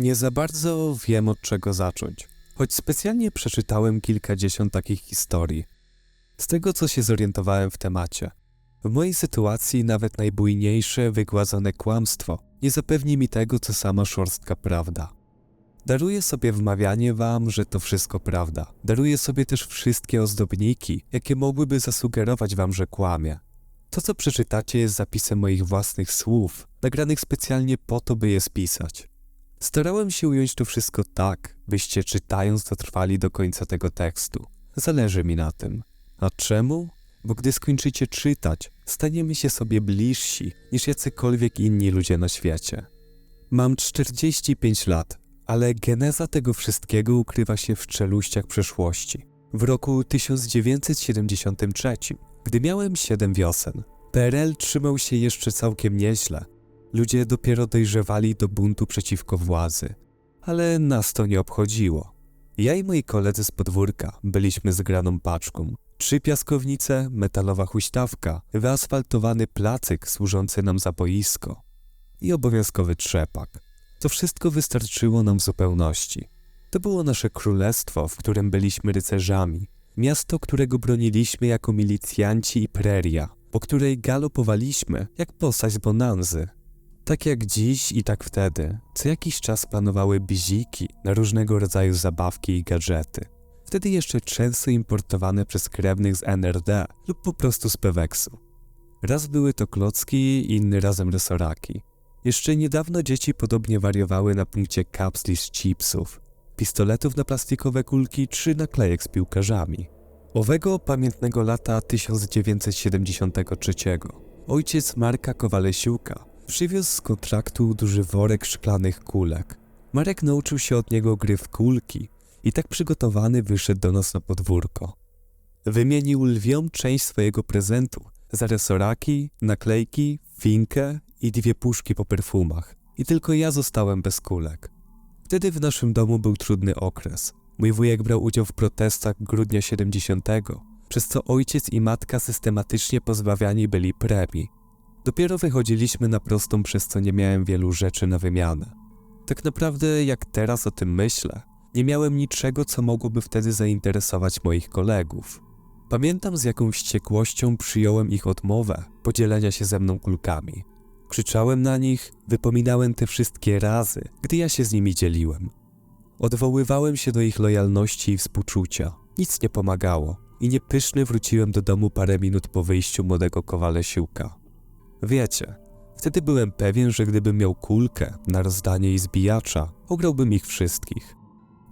Nie za bardzo wiem od czego zacząć, choć specjalnie przeczytałem kilkadziesiąt takich historii. Z tego co się zorientowałem w temacie, w mojej sytuacji nawet najbujniejsze, wygładzone kłamstwo nie zapewni mi tego, co sama szorstka prawda. Daruję sobie wmawianie wam, że to wszystko prawda. Daruję sobie też wszystkie ozdobniki, jakie mogłyby zasugerować wam, że kłamie. To, co przeczytacie, jest zapisem moich własnych słów, nagranych specjalnie po to, by je spisać. Starałem się ująć to wszystko tak, byście czytając dotrwali do końca tego tekstu. Zależy mi na tym. A czemu? Bo gdy skończycie czytać, staniemy się sobie bliżsi niż jacykolwiek inni ludzie na świecie. Mam 45 lat, ale geneza tego wszystkiego ukrywa się w czeluściach przeszłości. W roku 1973, gdy miałem 7 wiosen, PRL trzymał się jeszcze całkiem nieźle. Ludzie dopiero dojrzewali do buntu przeciwko władzy, ale nas to nie obchodziło. Ja i moi koledzy z podwórka byliśmy zgraną paczką. Trzy piaskownice, metalowa huśtawka, wyasfaltowany placyk służący nam za boisko i obowiązkowy trzepak. To wszystko wystarczyło nam w zupełności. To było nasze królestwo, w którym byliśmy rycerzami, miasto, którego broniliśmy jako milicjanci i preria, po której galopowaliśmy jak postać z Bonanzy. Tak jak dziś i tak wtedy, co jakiś czas panowały biziki na różnego rodzaju zabawki i gadżety. Wtedy jeszcze często importowane przez krewnych z NRD lub po prostu z Peweksu. Raz były to klocki, inny razem resoraki. Jeszcze niedawno dzieci podobnie wariowały na punkcie kapsli z chipsów, pistoletów na plastikowe kulki czy naklejek z piłkarzami. Owego pamiętnego lata 1973 ojciec Marka Kowalesiuka przywiózł z kontraktu duży worek szklanych kulek. Marek nauczył się od niego gry w kulki i tak przygotowany wyszedł do nas na podwórko. Wymienił lwią część swojego prezentu za resoraki, naklejki, finkę i dwie puszki po perfumach. I tylko ja zostałem bez kulek. Wtedy w naszym domu był trudny okres. Mój wujek brał udział w protestach grudnia 70, przez co ojciec i matka systematycznie pozbawiani byli premii. Dopiero wychodziliśmy na prostą, przez co nie miałem wielu rzeczy na wymianę. Tak naprawdę, jak teraz o tym myślę, nie miałem niczego, co mogłoby wtedy zainteresować moich kolegów. Pamiętam z jaką wściekłością przyjąłem ich odmowę podzielenia się ze mną kulkami. Krzyczałem na nich, wypominałem te wszystkie razy, gdy ja się z nimi dzieliłem. Odwoływałem się do ich lojalności i współczucia. Nic nie pomagało i niepyszny wróciłem do domu parę minut po wyjściu młodego kowalesiłka. Wiecie, wtedy byłem pewien, że gdybym miał kulkę na rozdanie i zbijacza, ograłbym ich wszystkich.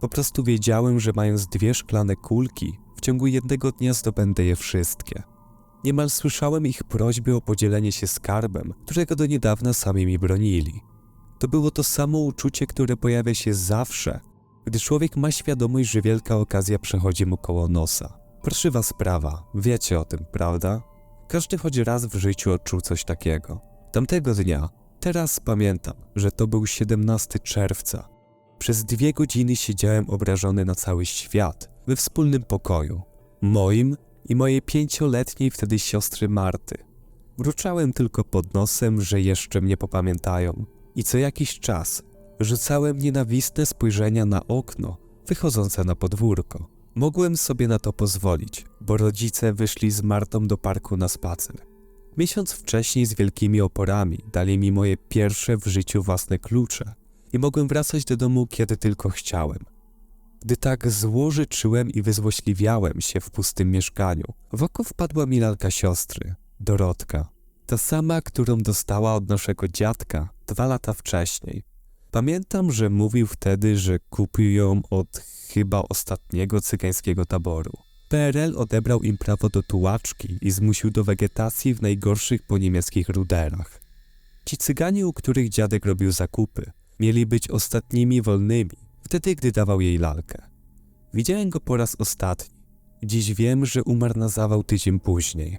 Po prostu wiedziałem, że mając dwie szklane kulki, w ciągu jednego dnia zdobędę je wszystkie. Niemal słyszałem ich prośby o podzielenie się skarbem, którego do niedawna sami mi bronili. To było to samo uczucie, które pojawia się zawsze, gdy człowiek ma świadomość, że wielka okazja przechodzi mu koło nosa. Proszywa sprawa, wiecie o tym, prawda? Każdy choć raz w życiu odczuł coś takiego. Tamtego dnia, teraz pamiętam, że to był 17 czerwca. Przez dwie godziny siedziałem obrażony na cały świat, we wspólnym pokoju. Moim i mojej pięcioletniej wtedy siostry Marty. Wróczałem tylko pod nosem, że jeszcze mnie popamiętają i co jakiś czas rzucałem nienawistne spojrzenia na okno wychodzące na podwórko. Mogłem sobie na to pozwolić, bo rodzice wyszli z Martą do parku na spacer. Miesiąc wcześniej z wielkimi oporami dali mi moje pierwsze w życiu własne klucze i mogłem wracać do domu kiedy tylko chciałem. Gdy tak złożyczyłem i wyzłośliwiałem się w pustym mieszkaniu, w oko wpadła mi lalka siostry, Dorotka. Ta sama, którą dostała od naszego dziadka dwa lata wcześniej. Pamiętam, że mówił wtedy, że kupił ją od chyba ostatniego cygańskiego taboru. PRL odebrał im prawo do tułaczki i zmusił do wegetacji w najgorszych po niemieckich ruderach. Ci cyganie, u których dziadek robił zakupy, mieli być ostatnimi wolnymi, wtedy gdy dawał jej lalkę. Widziałem go po raz ostatni. Dziś wiem, że umarł na zawał tydzień później.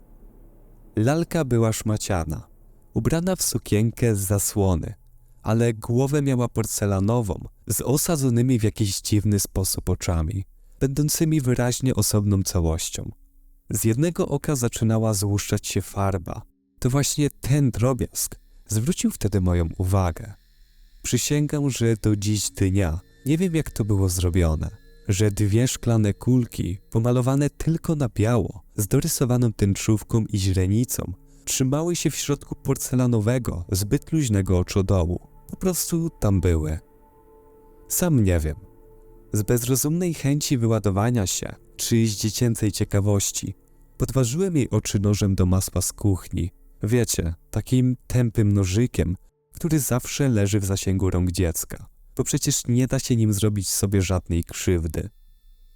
Lalka była szmaciana, ubrana w sukienkę z zasłony, ale głowę miała porcelanową, z osadzonymi w jakiś dziwny sposób oczami, będącymi wyraźnie osobną całością. Z jednego oka zaczynała złuszczać się farba. To właśnie ten drobiazg zwrócił wtedy moją uwagę. Przysięgam, że do dziś dnia nie wiem jak to było zrobione, że dwie szklane kulki, pomalowane tylko na biało, z dorysowaną tęczówką i źrenicą, trzymały się w środku porcelanowego, zbyt luźnego oczodołu. Po prostu tam były. Sam nie wiem. Z bezrozumnej chęci wyładowania się, czy z dziecięcej ciekawości, podważyłem jej oczy nożem do masła z kuchni. Wiecie, takim tępym nożykiem, który zawsze leży w zasięgu rąk dziecka, bo przecież nie da się nim zrobić sobie żadnej krzywdy.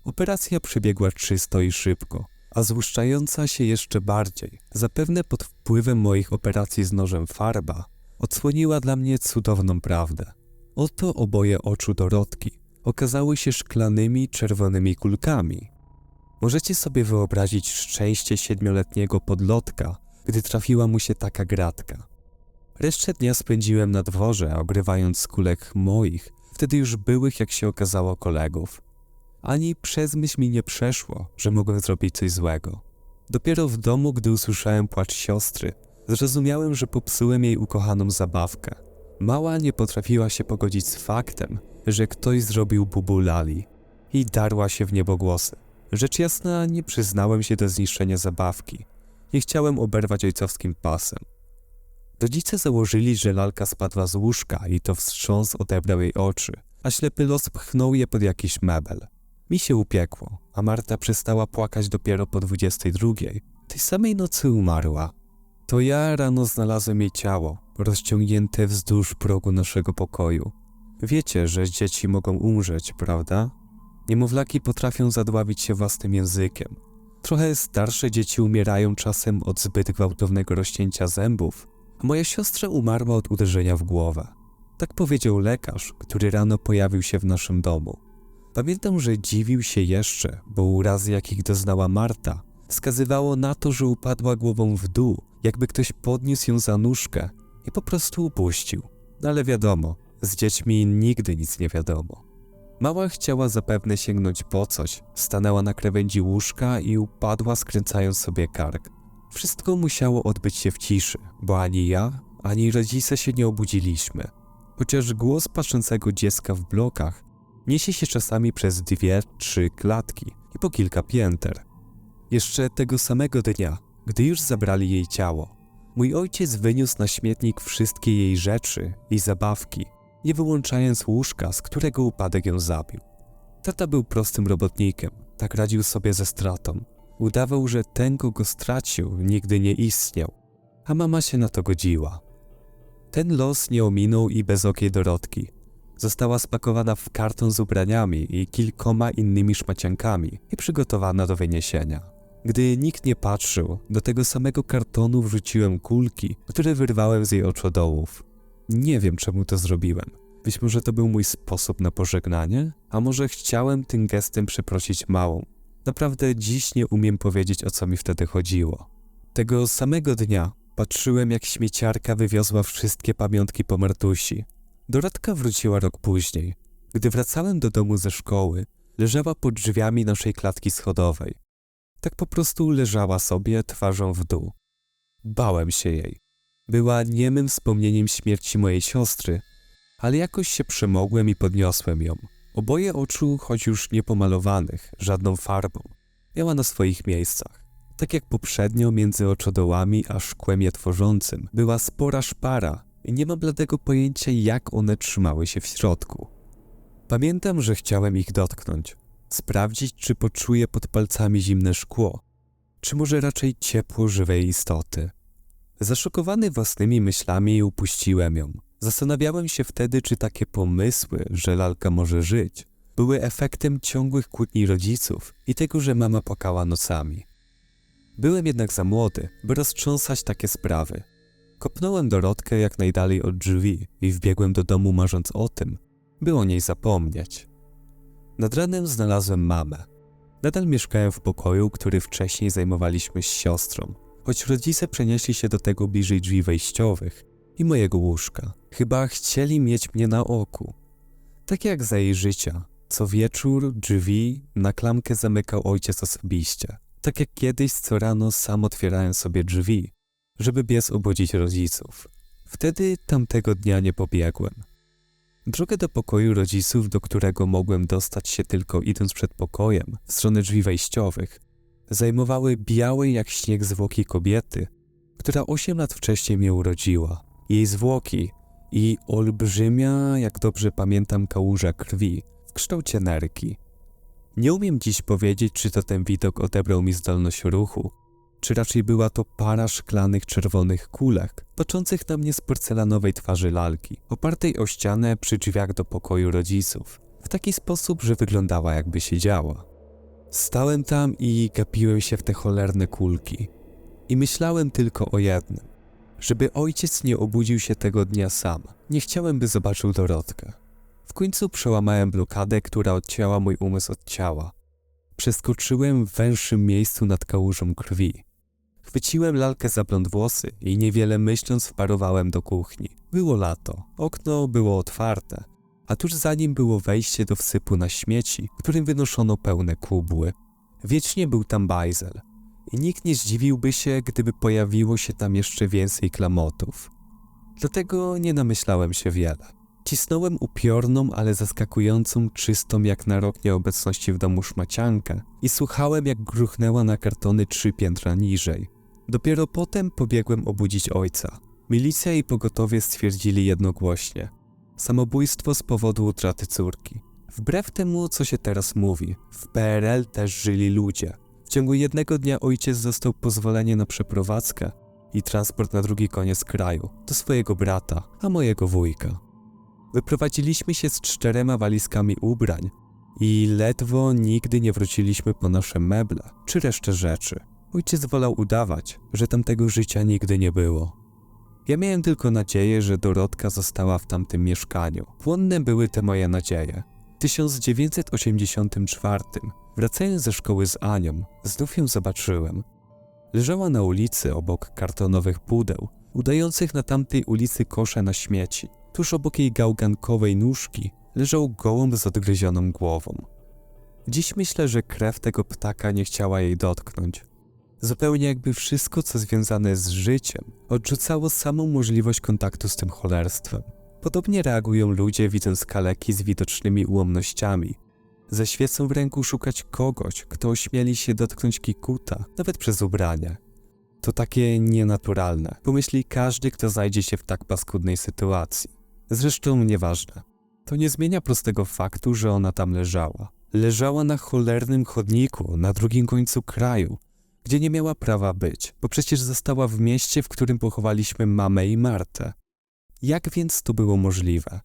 Operacja przebiegła czysto i szybko, a złuszczająca się jeszcze bardziej, zapewne pod wpływem moich operacji z nożem farba, odsłoniła dla mnie cudowną prawdę. Oto oboje oczu Dorotki okazały się szklanymi, czerwonymi kulkami. Możecie sobie wyobrazić szczęście siedmioletniego podlotka, gdy trafiła mu się taka gratka. Resztę dnia spędziłem na dworze, ogrywając z kulek moich, wtedy już byłych, jak się okazało, kolegów. Ani przez myśl mi nie przeszło, że mogłem zrobić coś złego. Dopiero w domu, gdy usłyszałem płacz siostry, zrozumiałem, że popsułem jej ukochaną zabawkę. Mała nie potrafiła się pogodzić z faktem, że ktoś zrobił bubulali i darła się w niebogłosy. Rzecz jasna, nie przyznałem się do zniszczenia zabawki. Nie chciałem oberwać ojcowskim pasem. Rodzice założyli, że lalka spadła z łóżka i to wstrząs odebrał jej oczy, a ślepy los pchnął je pod jakiś mebel. Mi się upiekło, a Marta przestała płakać dopiero po 22. Tej samej nocy umarła. To ja rano znalazłem jej ciało, rozciągnięte wzdłuż progu naszego pokoju. Wiecie, że dzieci mogą umrzeć, prawda? Niemowlaki potrafią zadławić się własnym językiem. Trochę starsze dzieci umierają czasem od zbyt gwałtownego rozcięcia zębów, a moja siostra umarła od uderzenia w głowę. Tak powiedział lekarz, który rano pojawił się w naszym domu. Pamiętam, że dziwił się jeszcze, bo urazy, jakich doznała Marta, wskazywało na to, że upadła głową w dół, jakby ktoś podniósł ją za nóżkę i po prostu upuścił. No ale wiadomo, z dziećmi nigdy nic nie wiadomo. Mała chciała zapewne sięgnąć po coś, stanęła na krawędzi łóżka i upadła, skręcając sobie kark. Wszystko musiało odbyć się w ciszy, bo ani ja, ani rodzice się nie obudziliśmy. Chociaż głos patrzącego dziecka w blokach niesie się czasami przez dwie, trzy klatki i po kilka pięter. Jeszcze tego samego dnia, gdy już zabrali jej ciało, mój ojciec wyniósł na śmietnik wszystkie jej rzeczy i zabawki, nie wyłączając łóżka, z którego upadek ją zabił. Tata był prostym robotnikiem, tak radził sobie ze stratą. Udawał, że ten, kogo stracił, nigdy nie istniał, a mama się na to godziła. Ten los nie ominął i bez okiej Dorotki. Została spakowana w karton z ubraniami i kilkoma innymi szmaciankami i przygotowana do wyniesienia. Gdy nikt nie patrzył, do tego samego kartonu wrzuciłem kulki, które wyrwałem z jej oczodołów. Nie wiem, czemu to zrobiłem. Być może to był mój sposób na pożegnanie, a może chciałem tym gestem przeprosić małą. Naprawdę dziś nie umiem powiedzieć, o co mi wtedy chodziło. Tego samego dnia patrzyłem, jak śmieciarka wywiozła wszystkie pamiątki po Martusi. Dorotka wróciła rok później. Gdy wracałem do domu ze szkoły, leżała pod drzwiami naszej klatki schodowej. Tak po prostu leżała sobie twarzą w dół. Bałem się jej. Była niemym wspomnieniem śmierci mojej siostry, ale jakoś się przemogłem i podniosłem ją. Oboje oczu, choć już nie pomalowanych, żadną farbą, miała na swoich miejscach. Tak jak poprzednio między oczodołami a szkłem je tworzącym była spora szpara i nie mam bladego pojęcia jak one trzymały się w środku. Pamiętam, że chciałem ich dotknąć, sprawdzić czy poczuję pod palcami zimne szkło, czy może raczej ciepło żywej istoty. Zaszokowany własnymi myślami upuściłem ją. Zastanawiałem się wtedy, czy takie pomysły, że lalka może żyć, były efektem ciągłych kłótni rodziców i tego, że mama płakała nocami. Byłem jednak za młody, by roztrząsać takie sprawy. Kopnąłem Dorotkę jak najdalej od drzwi i wbiegłem do domu marząc o tym, by o niej zapomnieć. Nad ranem znalazłem mamę. Nadal mieszkałem w pokoju, który wcześniej zajmowaliśmy z siostrą, choć rodzice przenieśli się do tego bliżej drzwi wejściowych i mojego łóżka. Chyba chcieli mieć mnie na oku. Tak jak za jej życia. Co wieczór drzwi na klamkę zamykał ojciec osobiście. Tak jak kiedyś co rano sam otwierałem sobie drzwi, żeby biec obudzić rodziców. Wtedy tamtego dnia nie pobiegłem. Drogę do pokoju rodziców, do którego mogłem dostać się tylko idąc przed pokojem, w stronę drzwi wejściowych, zajmowały białe jak śnieg zwłoki kobiety, która osiem lat wcześniej mnie urodziła. Jej zwłoki i olbrzymia, jak dobrze pamiętam, kałuża krwi w kształcie nerki. Nie umiem dziś powiedzieć, czy to ten widok odebrał mi zdolność ruchu, czy raczej była to para szklanych czerwonych kulek, toczących na mnie z porcelanowej twarzy lalki, opartej o ścianę przy drzwiach do pokoju rodziców, w taki sposób, że wyglądała jakby siedziała. Stałem tam i gapiłem się w te cholerne kulki. I myślałem tylko o jednym. Żeby ojciec nie obudził się tego dnia sam. Nie chciałem, by zobaczył Dorotkę. W końcu przełamałem blokadę, która odcięła mój umysł od ciała. Przeskoczyłem w węższym miejscu nad kałużą krwi. Chwyciłem lalkę za blond włosy i niewiele myśląc wparowałem do kuchni. Było lato, okno było otwarte, a tuż za nim było wejście do wsypu na śmieci, którym wynoszono pełne kubły. Wiecznie był tam bajzel i nikt nie zdziwiłby się, gdyby pojawiło się tam jeszcze więcej klamotów. Dlatego nie namyślałem się wiele. Cisnąłem upiorną, ale zaskakującą, czystą jak na rok nieobecności w domu szmaciankę i słuchałem, jak gruchnęła na kartony trzy piętra niżej. Dopiero potem pobiegłem obudzić ojca. Milicja i pogotowie stwierdzili jednogłośnie. Samobójstwo z powodu utraty córki. Wbrew temu, co się teraz mówi, w PRL też żyli ludzie. W ciągu jednego dnia ojciec dostał pozwolenie na przeprowadzkę i transport na drugi koniec kraju, do swojego brata, a mojego wujka. Wyprowadziliśmy się z czterema walizkami ubrań i ledwo nigdy nie wróciliśmy po nasze meble czy resztę rzeczy. Ojciec wolał udawać, że tamtego życia nigdy nie było. Ja miałem tylko nadzieję, że Dorotka została w tamtym mieszkaniu. Płonne były te moje nadzieje. W 1984, wracając ze szkoły z Anią, znów ją zobaczyłem. Leżała na ulicy obok kartonowych pudeł, udających na tamtej ulicy kosze na śmieci. Tuż obok jej gałgankowej nóżki leżał gołąb z odgryzioną głową. Dziś myślę, że krew tego ptaka nie chciała jej dotknąć. Zupełnie jakby wszystko, co związane z życiem, odrzucało samą możliwość kontaktu z tym cholerstwem. Podobnie reagują ludzie, widząc kaleki z widocznymi ułomnościami. Ze świecą w ręku szukać kogoś, kto ośmieli się dotknąć kikuta, nawet przez ubranie. To takie nienaturalne, pomyśli każdy, kto znajdzie się w tak paskudnej sytuacji. Zresztą nieważne. To nie zmienia prostego faktu, że ona tam leżała. Leżała na cholernym chodniku na drugim końcu kraju, gdzie nie miała prawa być, bo przecież została w mieście, w którym pochowaliśmy mamę i Martę. Jak więc to było możliwe?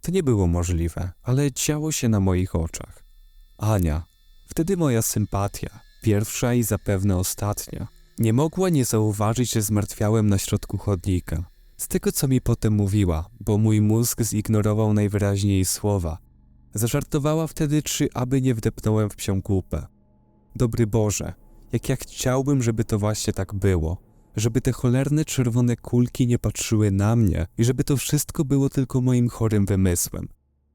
To nie było możliwe, ale działo się na moich oczach. Ania, wtedy moja sympatia, pierwsza i zapewne ostatnia, nie mogła nie zauważyć, że zmartwiałem na środku chodnika. Z tego, co mi potem mówiła, bo mój mózg zignorował najwyraźniej słowa, zażartowała wtedy, czy aby nie wdepnąłem w psią kupę. Dobry Boże, jak ja chciałbym, żeby to właśnie tak było. Żeby te cholerne czerwone kulki nie patrzyły na mnie i żeby to wszystko było tylko moim chorym wymysłem.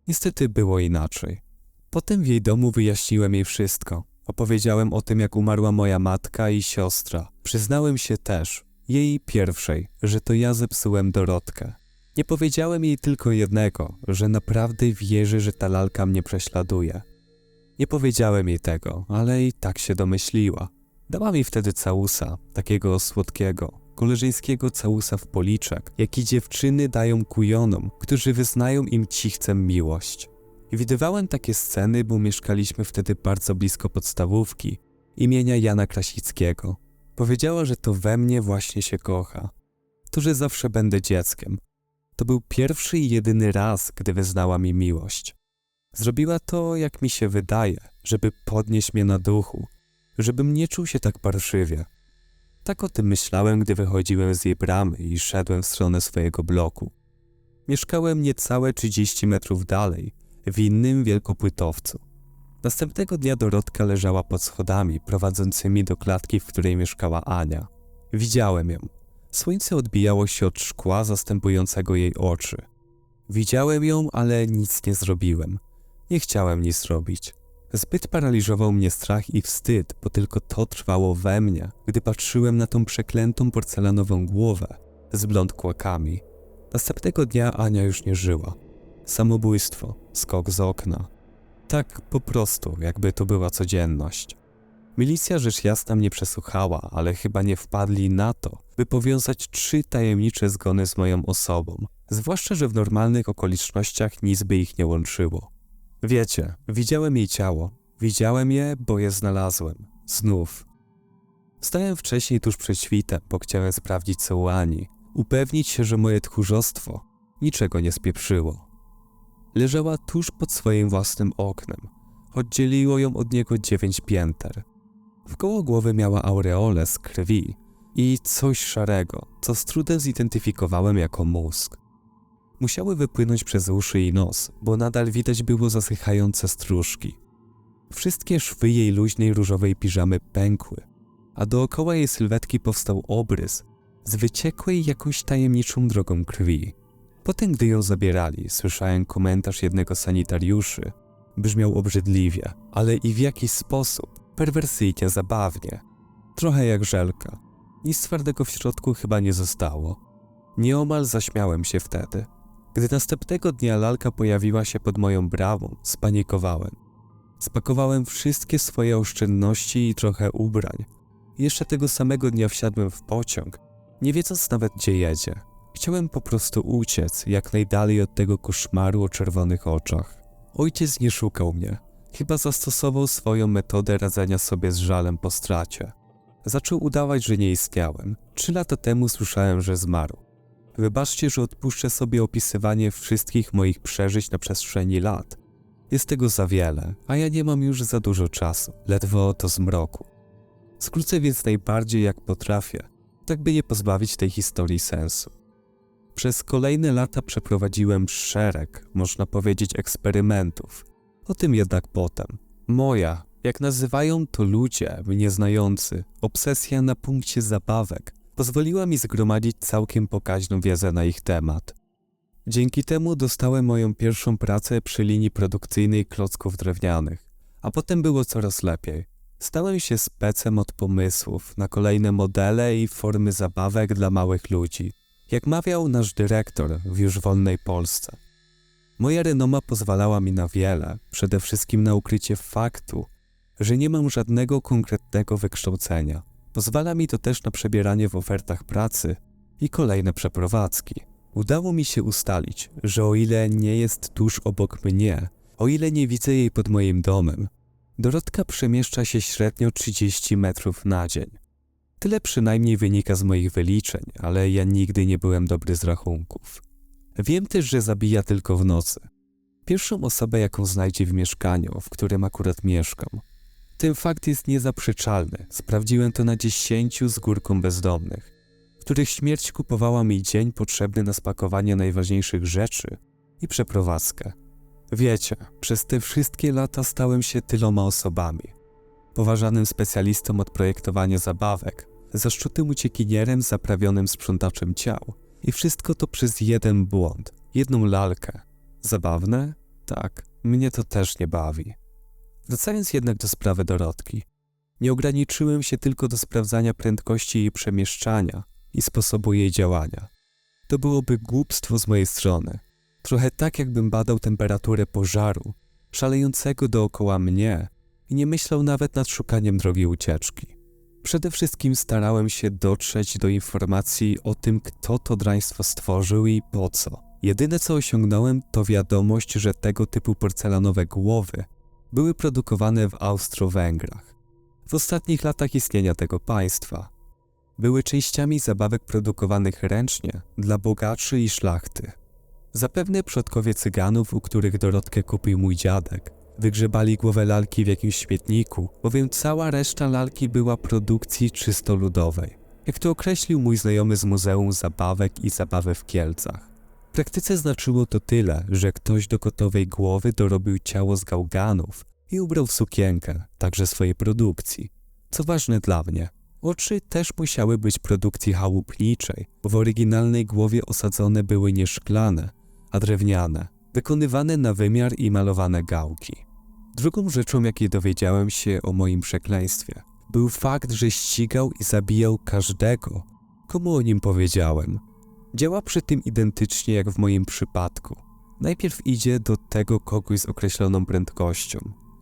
Niestety było inaczej. Potem w jej domu wyjaśniłem jej wszystko. Opowiedziałem o tym, jak umarła moja matka i siostra. Przyznałem się też, jej pierwszej, że to ja zepsułem Dorotkę. Nie powiedziałem jej tylko jednego, że naprawdę wierzy, że ta lalka mnie prześladuje. Nie powiedziałem jej tego, ale i tak się domyśliła. Dała mi wtedy całusa, takiego słodkiego, koleżeńskiego całusa w policzek, jaki dziewczyny dają kujonom, którzy wyznają im cichcem miłość. Widywałem takie sceny, bo mieszkaliśmy wtedy bardzo blisko podstawówki, imienia Jana Krasickiego. Powiedziała, że to we mnie właśnie się kocha. To, że zawsze będę dzieckiem. To był pierwszy i jedyny raz, gdy wyznała mi miłość. Zrobiła to, jak mi się wydaje, żeby podnieść mnie na duchu, żebym nie czuł się tak parszywie. Tak o tym myślałem, gdy wychodziłem z jej bramy i szedłem w stronę swojego bloku. Mieszkałem niecałe 30 metrów dalej, w innym wielkopłytowcu. Następnego dnia Dorotka leżała pod schodami prowadzącymi do klatki, w której mieszkała Ania. Widziałem ją. Słońce odbijało się od szkła zastępującego jej oczy. Widziałem ją, ale nic nie zrobiłem. Nie chciałem nic robić. Zbyt paraliżował mnie strach i wstyd, bo tylko to trwało we mnie, gdy patrzyłem na tą przeklętą porcelanową głowę z blond kłakami. Następnego dnia Ania już nie żyła. samobójstwo, skok z okna. Tak po prostu, jakby to była codzienność. Milicja rzecz jasna mnie przesłuchała, ale chyba nie wpadli na to, by powiązać trzy tajemnicze zgony z moją osobą, zwłaszcza, że w normalnych okolicznościach nic by ich nie łączyło. Wiecie, widziałem jej ciało, widziałem je, bo je znalazłem. Znów. Wstałem wcześniej tuż przed świtem, bo chciałem sprawdzić co u Ani, upewnić się, że moje tchórzostwo niczego nie spieprzyło. Leżała tuż pod swoim własnym oknem, choć dzieliło ją od niego dziewięć pięter. Wkoło głowy miała aureolę z krwi i coś szarego, co z trudem zidentyfikowałem jako mózg. Musiały wypłynąć przez uszy i nos, bo nadal widać było zasychające stróżki. Wszystkie szwy jej luźnej różowej piżamy pękły, a dookoła jej sylwetki powstał obrys z wyciekłej jakąś tajemniczą drogą krwi. Potem, gdy ją zabierali, słyszałem komentarz jednego sanitariuszy. Brzmiał obrzydliwie, ale i w jakiś sposób perwersyjnie zabawnie. Trochę jak żelka. Nic twardego w środku chyba nie zostało. Nieomal zaśmiałem się wtedy. Gdy następnego dnia lalka pojawiła się pod moją bramą, spanikowałem. Spakowałem wszystkie swoje oszczędności i trochę ubrań. Jeszcze tego samego dnia wsiadłem w pociąg, nie wiedząc nawet gdzie jedzie. Chciałem po prostu uciec jak najdalej od tego koszmaru o czerwonych oczach. Ojciec nie szukał mnie. Chyba zastosował swoją metodę radzenia sobie z żalem po stracie. Zaczął udawać, że nie istniałem. Trzy lata temu słyszałem, że zmarł. Wybaczcie, że odpuszczę sobie opisywanie wszystkich moich przeżyć na przestrzeni lat. Jest tego za wiele, a ja nie mam już za dużo czasu, ledwo to zmroku. Skrócę więc najbardziej jak potrafię, tak by nie pozbawić tej historii sensu. Przez kolejne lata przeprowadziłem szereg, można powiedzieć, eksperymentów. O tym jednak potem. Moja, jak nazywają to ludzie, mnie znający, obsesja na punkcie zabawek pozwoliła mi zgromadzić całkiem pokaźną wiedzę na ich temat. Dzięki temu dostałem moją pierwszą pracę przy linii produkcyjnej klocków drewnianych, a potem było coraz lepiej. Stałem się specem od pomysłów na kolejne modele i formy zabawek dla małych ludzi, jak mawiał nasz dyrektor w już wolnej Polsce. Moja renoma pozwalała mi na wiele, przede wszystkim na ukrycie faktu, że nie mam żadnego konkretnego wykształcenia. Pozwala mi to też na przebieranie w ofertach pracy i kolejne przeprowadzki. Udało mi się ustalić, że o ile nie jest tuż obok mnie, o ile nie widzę jej pod moim domem, Dorotka przemieszcza się średnio 30 metrów na dzień. Tyle przynajmniej wynika z moich wyliczeń, ale ja nigdy nie byłem dobry z rachunków. Wiem też, że zabija tylko w nocy. Pierwszą osobę, jaką znajdzie w mieszkaniu, w którym akurat mieszkam. Ten fakt jest niezaprzeczalny. Sprawdziłem to na dziesięciu z górką bezdomnych, których śmierć kupowała mi dzień potrzebny na spakowanie najważniejszych rzeczy i przeprowadzkę. Wiecie, przez te wszystkie lata stałem się tyloma osobami. Poważanym specjalistą od projektowania zabawek, zaszczutym uciekinierem zaprawionym sprzątaczem ciał. I wszystko to przez jeden błąd, jedną lalkę. Zabawne? Tak, mnie to też nie bawi. Wracając jednak do sprawy Dorotki, nie ograniczyłem się tylko do sprawdzania prędkości jej przemieszczania i sposobu jej działania. To byłoby głupstwo z mojej strony. Trochę tak, jakbym badał temperaturę pożaru, szalejącego dookoła mnie i nie myślał nawet nad szukaniem drogi ucieczki. Przede wszystkim starałem się dotrzeć do informacji o tym, kto to draństwo stworzył i po co. Jedyne co osiągnąłem to wiadomość, że tego typu porcelanowe głowy były produkowane w Austro-Węgrach. W ostatnich latach istnienia tego państwa były częściami zabawek produkowanych ręcznie dla bogaczy i szlachty. Zapewne przodkowie cyganów, u których Dorotkę kupił mój dziadek, wygrzebali głowę lalki w jakimś śmietniku, bowiem cała reszta lalki była produkcji czysto ludowej. Jak to określił mój znajomy z Muzeum Zabawek i Zabawy w Kielcach. Praktyce znaczyło to tyle, że ktoś do gotowej głowy dorobił ciało z gałganów i ubrał w sukienkę, także swojej produkcji. Co ważne dla mnie, oczy też musiały być produkcji chałupniczej, bo w oryginalnej głowie osadzone były nie szklane, a drewniane, wykonywane na wymiar i malowane gałki. Drugą rzeczą, jakiej dowiedziałem się o moim przekleństwie, był fakt, że ścigał i zabijał każdego, komu o nim powiedziałem. Działa przy tym identycznie jak w moim przypadku. Najpierw idzie do tego kogoś z określoną prędkością.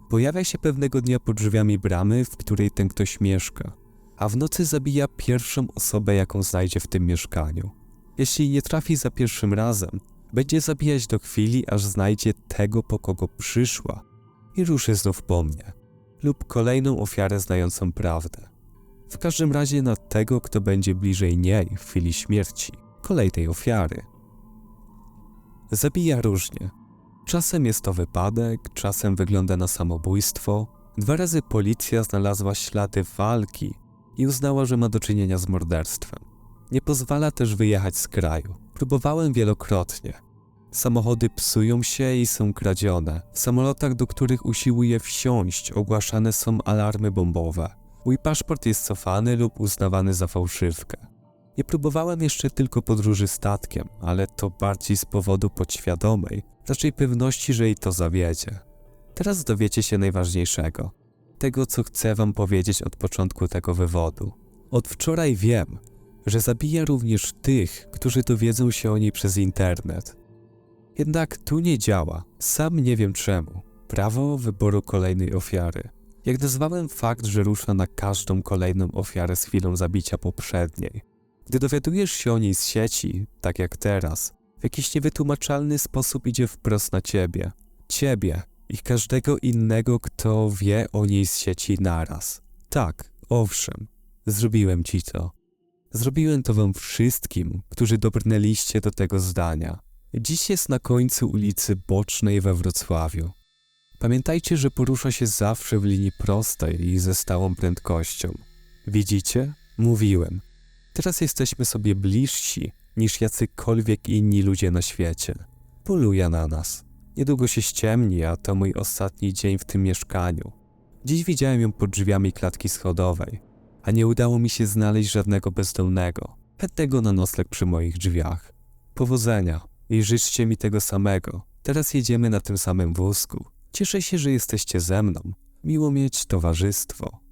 Pojawia się pewnego dnia pod drzwiami bramy, w której ten ktoś mieszka, a w nocy zabija pierwszą osobę, jaką znajdzie w tym mieszkaniu. Jeśli nie trafi za pierwszym razem, będzie zabijać do chwili, aż znajdzie tego, po kogo przyszła i ruszy znów po mnie, lub kolejną ofiarę znającą prawdę. W każdym razie na tego, kto będzie bliżej niej w chwili śmierci, kolejnej ofiary. Zabija różnie. Czasem jest to wypadek, czasem wygląda na samobójstwo. Dwa razy policja znalazła ślady walki i uznała, że ma do czynienia z morderstwem. Nie pozwala też wyjechać z kraju. Próbowałem wielokrotnie. Samochody psują się i są kradzione. W samolotach, do których usiłuje wsiąść, ogłaszane są alarmy bombowe. Mój paszport jest cofany lub uznawany za fałszywkę. Nie próbowałem jeszcze tylko podróży statkiem, ale to bardziej z powodu podświadomej, raczej pewności, że jej to zawiedzie. Teraz dowiecie się najważniejszego. Tego, co chcę wam powiedzieć od początku tego wywodu. Od wczoraj wiem, że zabija również tych, którzy dowiedzą się o niej przez internet. Jednak tu nie działa, sam nie wiem czemu. Prawo wyboru kolejnej ofiary. Jak nazwałem fakt, że rusza na każdą kolejną ofiarę z chwilą zabicia poprzedniej. Gdy dowiadujesz się o niej z sieci, tak jak teraz, w jakiś niewytłumaczalny sposób idzie wprost na ciebie. Ciebie i każdego innego, kto wie o niej z sieci naraz. Tak, owszem, zrobiłem ci to. Zrobiłem to wam wszystkim, którzy dobrnęliście do tego zdania. Dziś jest na końcu ulicy Bocznej we Wrocławiu. Pamiętajcie, że porusza się zawsze w linii prostej i ze stałą prędkością. Widzicie? Mówiłem. Teraz jesteśmy sobie bliżsi niż jacykolwiek inni ludzie na świecie. Poluje na nas. Niedługo się ściemni, a to mój ostatni dzień w tym mieszkaniu. Dziś widziałem ją pod drzwiami klatki schodowej, a nie udało mi się znaleźć żadnego bezdomnego, chętnego na nocleg przy moich drzwiach. Powodzenia i życzcie mi tego samego. Teraz jedziemy na tym samym wózku. Cieszę się, że jesteście ze mną. Miło mieć towarzystwo.